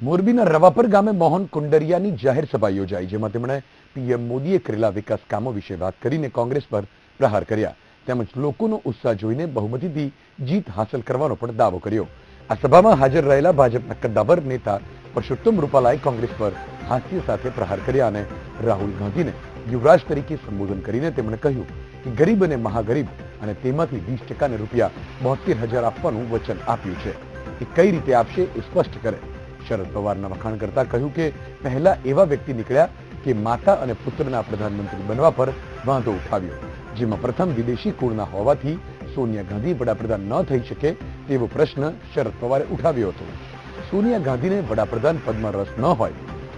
મોરબીના રવાપર ગામે મોહન કુંડરિયાની જાહેર સભા યોજાઈ, જેમાં તેમણે પીએમ મોદીએ કરેલા વિકાસ કામો વિશે વાત કરીને કોંગ્રેસ પર પ્રહાર કર્યા. તેમજ લોકોનો ઉત્સાહ જોઈને બહુમતીથી જીત હાંસલ કરવાનો પણ દાવો કર્યો. આ સભામાં હાજર રહેલા ભાજપના કદ્દાવર નેતા પરસોત્તમ રૂપાલાએ કોંગ્રેસ પર હાસ્ય સાથે પ્રહાર કર્યા અને રાહુલ ગાંધીને યુવરાજ તરીકે સંબોધન કરીને તેમણે કહ્યું કે ગરીબ અને મહાગરીબ અને તેમાંથી વીસ ટકાને રૂપિયા બોતેર હજાર આપવાનું વચન આપ્યું છે. એ કઈ રીતે આપશે એ સ્પષ્ટ કરે. શરદ પવારના વખાણ કરતા કહ્યું કે પહેલા એવા વ્યક્તિ નીકળ્યા કે માતા અને પુત્રના પ્રધાનમંત્રી બનવા પર વાંધો ઉઠાવ્યો. જેમાં પ્રથમ વિદેશી કુળના હોવાથી સોનિયા ગાંધી વડાપ્રધાન ન થઈ શકે તેવો પ્રશ્ન શરદ પવારે ઉઠાવ્યો હતો. સોનિયા ગાંધીને વડાપ્રધાન પદમાં રસ ન હોય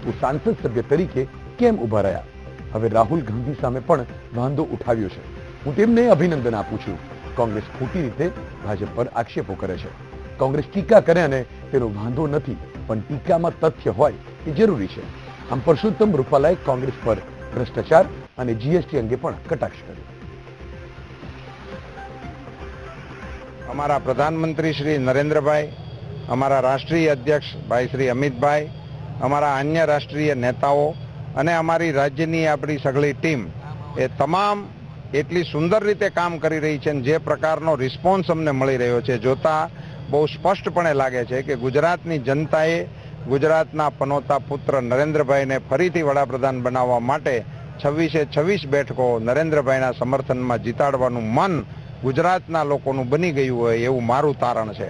તો સાંસદ સભ્ય તરીકે કેમ ઊભા રહ્યા? હવે રાહુલ ગાંધી સામે પણ વાંધો ઉઠાવ્યો છે. હું તેમને અભિનંદન આપું છું. કોંગ્રેસ ખોટી રીતે ભાજપ પર આક્ષેપો કરે છે. કોંગ્રેસ ટીકા કરે અને તેનો વાંધો નથી. પણ ટીકામાં તથ્ય હોય એ જરૂરી છે. આમ પરસોત્તમ રૂપાલાએ કોંગ્રેસ પર ભ્રષ્ટાચાર અને જીએસટી અંગે પણ કટાક્ષ કર્યો. અમારા પ્રધાનમંત્રી શ્રી નરેન્દ્રભાઈ, અમારા રાષ્ટ્રીય અધ્યક્ષ ભાઈ શ્રી અમિતભાઈ, અમારા અન્ય રાષ્ટ્રીય નેતાઓ અને અમારી રાજ્યની આપણી સગળી ટીમ એ તમામ એટલી સુંદર રીતે કામ કરી રહી છે અને જે પ્રકારનો રિસ્પોન્સ અમને મળી રહ્યો છે. જોતા બહુ સ્પષ્ટપણે લાગે છે કે ગુજરાતની જનતાએ ગુજરાતના પનોતા પુત્ર નરેન્દ્રભાઈને ફરીથી વડાપ્રધાન બનાવવા માટે છવ્વીસે છવ્વીસ બેઠકો નરેન્દ્રભાઈના સમર્થનમાં જીતાડવાનું મન ગુજરાતના લોકોનું બની ગયું હોય એવું મારું તારણ છે.